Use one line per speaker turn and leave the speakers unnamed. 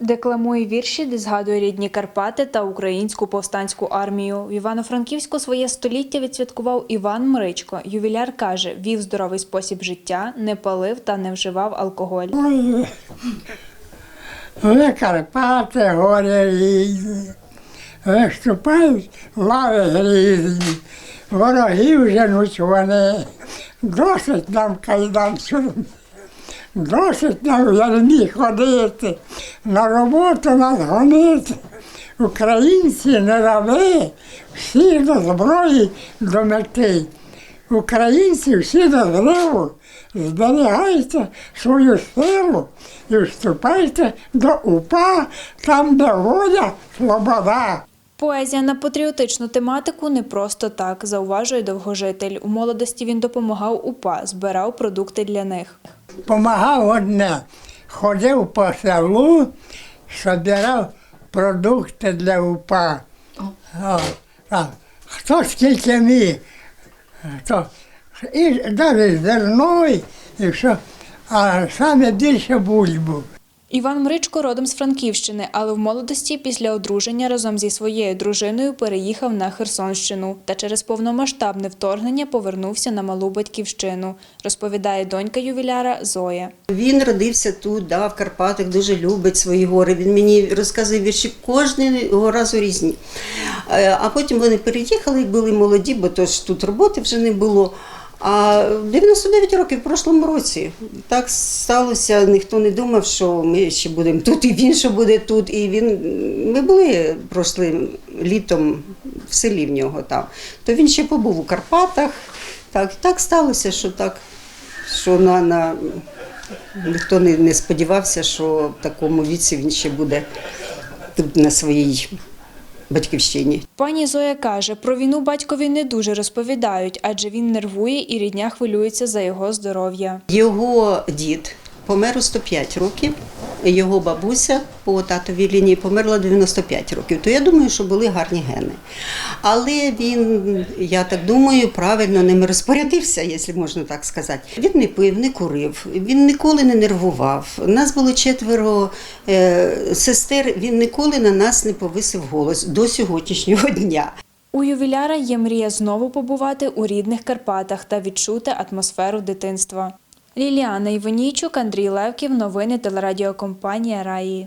Декламує вірші, де згадує рідні Карпати та українську повстанську армію. В Івано-Франківську своє століття відсвяткував Іван Мричко. Ювіляр каже, вів здоровий спосіб життя, не палив та не вживав алкоголь.
Ой, Карпати, гори різні, виступають лави грізні, ворогів женуть вони, досить нам кайдан сюрм, досить нам ярмі ходити, на роботу нас гонити. Українці не раби, всі до зброї до мети. Українці всі до зриву, зберігайте свою силу і вступайте до УПА, там, де воля, свобода.
Поезія на патріотичну тематику не просто так, зауважує довгожитель. У молодості він допомагав УПА, збирав продукти для них.
Помагав одне, ходив по селу, збирав продукти для УПА. О, так. Хто скільки міг, хто. І навіть зерно, і все. А саме більше бульбу.
Іван Мричко родом з Франківщини, але в молодості після одруження разом зі своєю дружиною переїхав на Херсонщину та через повномасштабне вторгнення повернувся на малу батьківщину, розповідає донька ювіляра Зоя.
Він родився тут, да, в Карпатах, дуже любить свої гори. Він мені розказує вірші кожного разу різні. Е, А потім вони переїхали, були молоді, бо то ж тут роботи вже не було. А в 99 років в прошлому році так сталося, ніхто не думав, що ми ще будемо тут, і він що буде тут. І він ми були прошлим літом в селі в нього там. То він ще побув у Карпатах. Так, так сталося, що так, що на, на ніхто не, не сподівався, що в такому віці він ще буде тут на своїй батьківщині.
Пані Зоя каже, про війну батькові не дуже розповідають, адже він нервує і рідня хвилюється за його здоров'я.
Його дід помер у 105 років, його бабуся по татовій лінії померла 95 років. То я думаю, що були гарні гени. Але він, я так думаю, правильно ними розпорядився, якщо можна так сказати. Він не пив, не курив, він ніколи не нервував. Нас було четверо е, сестер. Він ніколи на нас не повисив голос до сьогоднішнього дня.
У ювіляра є мрія знову побувати у рідних Карпатах та відчути атмосферу дитинства. Ліліана Іванійчук, Андрій Левків. Новини телерадіокомпанія Раї.